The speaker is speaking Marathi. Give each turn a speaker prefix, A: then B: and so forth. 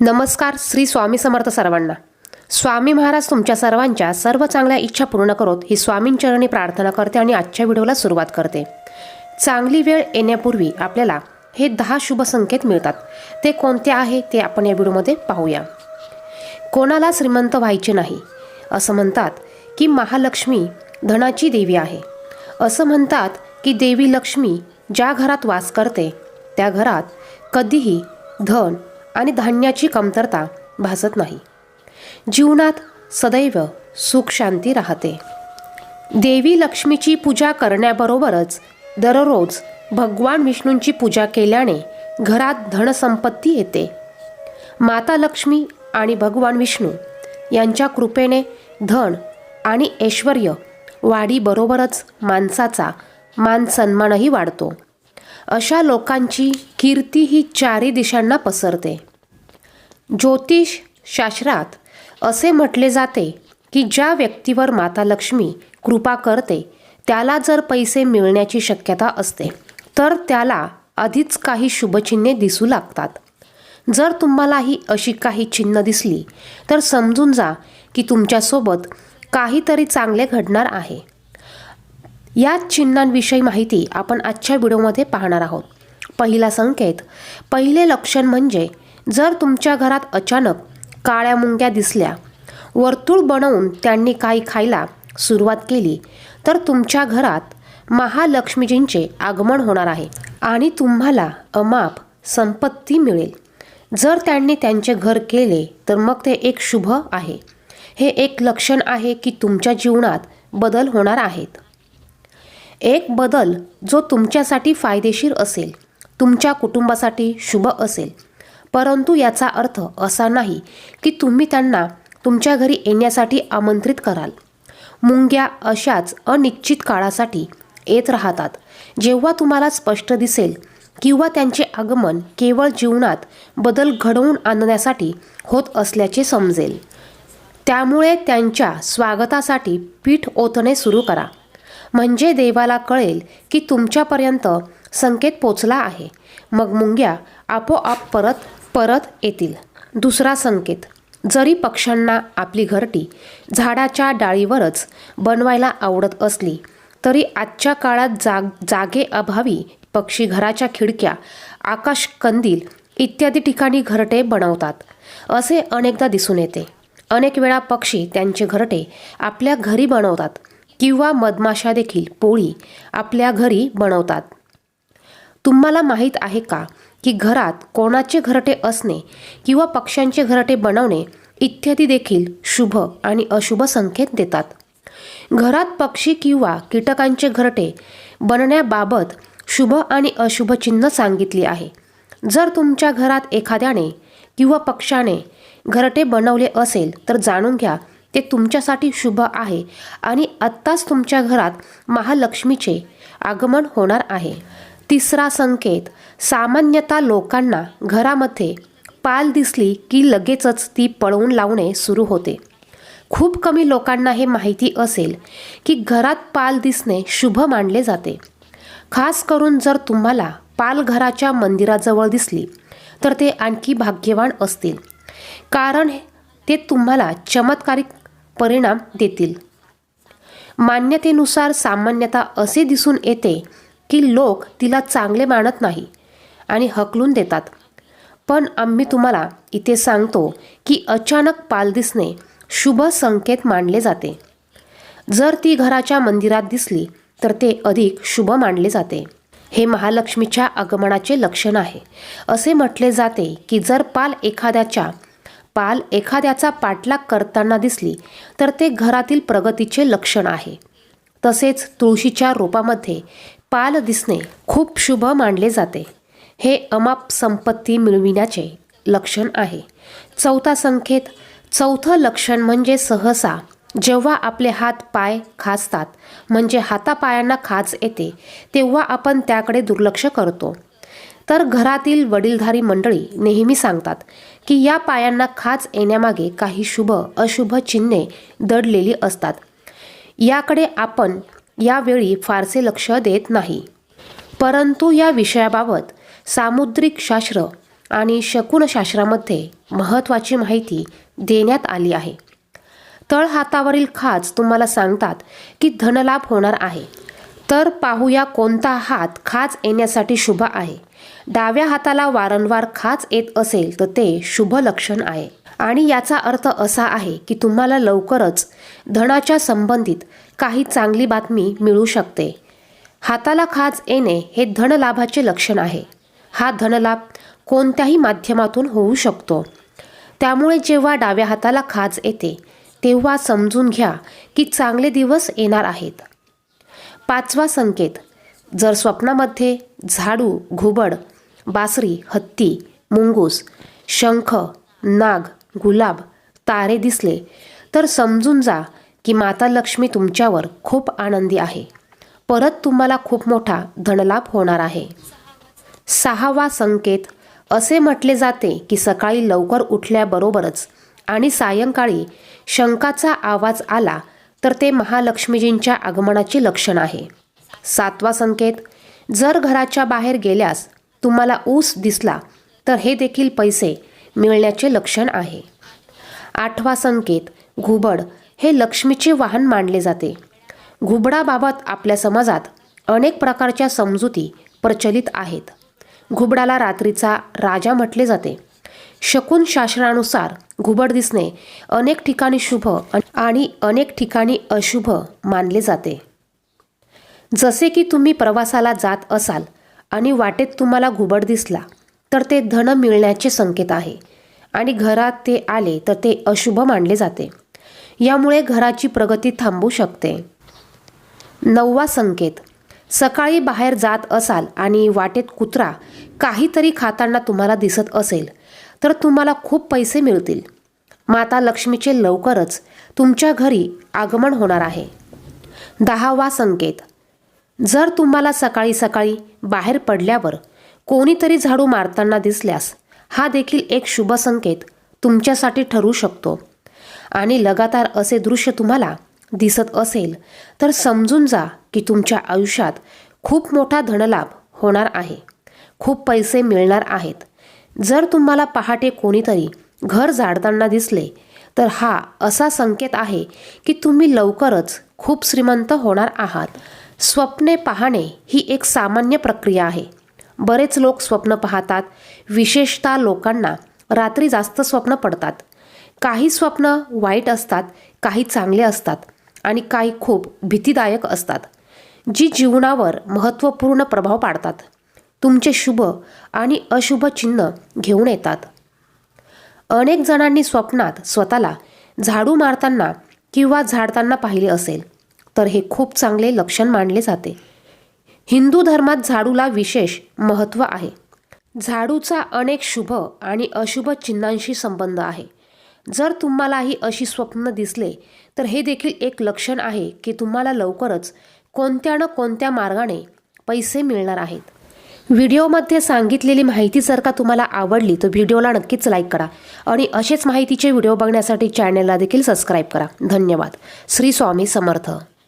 A: नमस्कार श्री स्वामी समर्थ सर्वांना. स्वामी महाराज तुमच्या सर्वांच्या सर्व चांगल्या इच्छा पूर्ण करोत ही स्वामींचरणी प्रार्थना करते आणि आजच्या व्हिडिओला सुरुवात करते. चांगली वेळ येण्यापूर्वी आपल्याला हे दहा शुभ संकेत मिळतात. ते कोणते आहे ते आपण या व्हिडिओमध्ये पाहूया. कोणाला श्रीमंत व्हायचे नाही. असं म्हणतात की महालक्ष्मी धनाची देवी आहे. असं म्हणतात की देवी लक्ष्मी ज्या घरात वास करते त्या घरात कधीही धन आणि धान्याची कमतरता भासत नाही. जीवनात सदैव सुख शांती राहते. देवी लक्ष्मीची पूजा करण्याबरोबरच दररोज भगवान विष्णूंची पूजा केल्याने घरात धनसंपत्ती येते. माता लक्ष्मी आणि भगवान विष्णू यांच्या कृपेने धन आणि ऐश्वर वाढीबरोबरच माणसाचा मान सन्मानही वाढतो. अशा लोकांची कीर्ती ही चारी दिशांना पसरते. ज्योतिष शास्त्रात असे म्हटले जाते की ज्या व्यक्तीवर माता लक्ष्मी कृपा करते त्याला जर पैसे मिळण्याची शक्यता असते तर त्याला आधीच काही शुभचिन्हे दिसू लागतात. जर तुम्हालाही अशी काही चिन्ह दिसली तर समजून जा की तुमच्यासोबत काहीतरी चांगले घडणार आहे. या चिन्हांविषयी माहिती आपण आजच्या व्हिडिओमध्ये पाहणार आहोत. पहिला संकेत पहिले लक्षण म्हणजे जर तुमच्या घरात अचानक काळ्या मुंग्या दिसल्या वर्तुळ बनवून त्यांनी काही खायला सुरुवात केली तर तुमच्या घरात महालक्ष्मीजींचे आगमन होणार आहे आणि तुम्हाला अमाप संपत्ती मिळेल. जर त्यांनी त्यांचे घर केले तर मग ते एक शुभ आहे. हे एक लक्षण आहे की तुमच्या जीवनात बदल होणार आहेत. एक बदल जो तुमच्यासाठी फायदेशीर असेल तुमच्या कुटुंबासाठी शुभ असेल. परंतु याचा अर्थ असा नाही की तुम्ही त्यांना तुमच्या घरी येण्यासाठी आमंत्रित कराल. मुंग्या अशाच अनिश्चित काळासाठी येत राहतात. जेव्हा तुम्हाला स्पष्ट दिसेल किंवा त्यांचे आगमन केवळ जीवनात बदल घडवून आणण्यासाठी होत असल्याचे समजेल. त्यामुळे त्यांच्या स्वागतासाठी पीठ ओतणे सुरू करा. म्हणजे देवाला कळेल की तुमच्यापर्यंत संकेत पोचला आहे. मग मुंग्या आपोआप परत परत येतील. दुसरा संकेत जरी पक्ष्यांना आपली घरटी झाडाच्या डाळीवरच बनवायला आवडत असली तरी आजच्या काळात जाग जागे अभावी पक्षी घराच्या खिडक्या आकाश कंदील इत्यादी ठिकाणी घरटे बनवतात. असे अनेकदा दिसून येते. अनेक वेळा पक्षी त्यांचे घरटे आपल्या घरी बनवतात किंवा मधमाशा देखील पोळी आपल्या घरी बनवतात. तुम्हाला माहीत आहे का की घरात कोणाचे घरटे असणे किंवा पक्ष्यांचे घरटे बनवणे इत्यादी देखील शुभ आणि अशुभ संकेत देतात. घरात पक्षी किंवा कीटकांचे घरटे बनण्याबाबत शुभ आणि अशुभ चिन्ह सांगितली आहे. जर तुमच्या घरात एखाद्याने किंवा पक्षाने घरटे बनवले असेल तर जाणून घ्या ते तुमच्यासाठी शुभ आहे आणि आत्ताच तुमच्या घरात महालक्ष्मीचे आगमन होणार आहे. तिसरा संकेत. सामान्यतः लोकांना घरामध्ये पाल दिसली की लगेचच ती पळवून लावणे सुरू होते. खूप कमी लोकांना हे माहिती असेल की घरात पाल दिसणे शुभ मानले जाते. खास करून जर तुम्हाला पाल घराच्या मंदिराजवळ दिसली तर ते आणखी भाग्यवान असतील. कारण ते तुम्हाला चमत्कारिक परिणाम देतील. मान्यतेनुसार सामान्यतः असे दिसून येते की लोक तिला चांगले मानत नाही आणि हकलून देतात. पण आम्ही तुम्हाला इथे सांगतो की अचानक पाल दिसणे शुभ संकेत मानले जाते. जर ती घराच्या मंदिरात दिसली तर ते अधिक शुभ मानले जाते. हे महालक्ष्मीच्या आगमनाचे लक्षण आहे. असे म्हटले जाते की जर पाल एखाद्याच्या पाल एखाद्याचा पाठलाग करताना दिसली तर ते घरातील प्रगतीचे लक्षण आहे. तसेच तुळशीच्या रोपामध्ये पाल दिसणे खूप शुभ मानले जाते. हे अमाप संपत्ती मिळविण्याचे लक्षण आहे. चौथा संकेत चौथं लक्षण म्हणजे सहसा जेव्हा आपले हात पाय खाजतात म्हणजे हातापायांना खाज येते तेव्हा आपण त्याकडे दुर्लक्ष करतो. तर घरातील वडीलधारी मंडळी नेहमी सांगतात की या पायांना खाज येण्यामागे काही शुभ अशुभ चिन्हे दडलेली असतात. याकडे आपण यावेळी फारसे लक्ष देत नाही. परंतु या विषयाबाबत सामुद्रिक शास्त्र आणि शकुनशास्त्रामध्ये महत्त्वाची माहिती देण्यात आली आहे. तळ हातावरील खाज तुम्हाला सांगतात की धनलाभ होणार आहे. तर पाहूया कोणता हात खाज येण्यासाठी शुभ आहे. डाव्या हाताला वारंवार खाज येत असेल तर ते शुभ लक्षण आहे. आणि याचा अर्थ असा आहे की तुम्हाला लवकरच धनाच्या संबंधित काही चांगली बातमी मिळू शकते. हाताला खाज येणे हे धनलाभाचे लक्षण आहे. हा धनलाभ कोणत्याही माध्यमातून होऊ शकतो. त्यामुळे जेव्हा डाव्या हाताला खाज येते तेव्हा समजून घ्या की चांगले दिवस येणार आहेत. पाचवा संकेत जर स्वप्नामध्ये झाडू घुबड बासरी हत्ती मुंगूस शंख नाग गुलाब तारे दिसले तर समजून जा की माता लक्ष्मी तुमच्यावर खूप आनंदी आहे. परत तुम्हाला खूप मोठा धनलाभ होणार आहे. सहावा संकेत असे म्हटले जाते की सकाळी लवकर उठल्याबरोबरच आणि सायंकाळी शंकाचा आवाज आला तर ते महालक्ष्मीजींच्या आगमनाचे लक्षण आहे. सातवा संकेत जर घराच्या बाहेर गेल्यास तुम्हाला ऊस दिसला तर हे देखील पैसे मिळण्याचे लक्षण आहे. आठवा संकेत घुबड. हे लक्ष्मीचे वाहन मानले जाते. घुबडाबाबत आपल्या समाजात अनेक प्रकारच्या समजुती प्रचलित आहेत. घुबडाला रात्रीचा राजा म्हटले जाते. शकून शास्त्रानुसार घुबड दिसणे अनेक ठिकाणी शुभ आणि अनेक ठिकाणी अशुभ मानले जाते. जसे की तुम्ही प्रवासाला जात असाल आणि वाटेत तुम्हाला घुबड दिसला तर ते धन मिळण्याचे संकेत आहे. आणि घरात ते आले तर ते अशुभ मानले जाते. यामुळे घराची प्रगती थांबू शकते. नववा संकेत. सकाळी बाहेर जात असाल आणि वाटेत कुत्रा काहीतरी खाताना तुम्हाला दिसत असेल तर तुम्हाला खूप पैसे मिळतील. माता लक्ष्मीचे लवकरच तुमच्या घरी आगमन होणार आहे. दहावा संकेत. जर तुम्हाला सकाळी सकाळी बाहेर पडल्यावर कोणीतरी झाडू मारताना दिसल्यास हा देखील एक शुभ संकेत तुमच्यासाठी ठरू शकतो. आणि लगातार असे दृश्य तुम्हाला दिसत असेल तर समजून जा की तुमच्या आयुष्यात खूप मोठा धनलाभ होणार आहे. खूप पैसे मिळणार आहेत. जर तुम्हाला पहाटे कोणीतरी घर झाडताना दिसले तर हा असा संकेत आहे की तुम्ही लवकरच खूप श्रीमंत होणार आहात. स्वप्ने पाहणे ही एक सामान्य प्रक्रिया आहे. बरेच लोक स्वप्न पाहतात. विशेषतः लोकांना रात्री जास्त स्वप्न पडतात. काही स्वप्न वाईट असतात काही चांगले असतात आणि काही खूप भीतीदायक असतात जी जीवनावर महत्त्वपूर्ण प्रभाव पाडतात. तुमचे शुभ आणि अशुभ चिन्ह घेऊन येतात. अनेक जणांनी स्वप्नात स्वतःला झाडू मारताना किंवा झाडताना पाहिले असेल तर हे खूप चांगले लक्षण मानले जाते. हिंदू धर्मात झाडूला विशेष महत्त्व आहे. झाडूचा अनेक शुभ आणि अशुभ चिन्हांशी संबंध आहे. जर तुम्हालाही अशी स्वप्न दिसले तर हे देखील एक लक्षण आहे की तुम्हाला लवकरच कोणत्या न कोणत्या मार्गाने पैसे मिळणार आहेत. व्हिडिओमध्ये सांगितलेली माहिती जर का तुम्हाला आवडली तर व्हिडिओला नक्कीच लाईक करा आणि असेच माहितीचे व्हिडिओ बघण्यासाठी चॅनलला देखील सबस्क्राईब करा. धन्यवाद. श्री स्वामी समर्थ.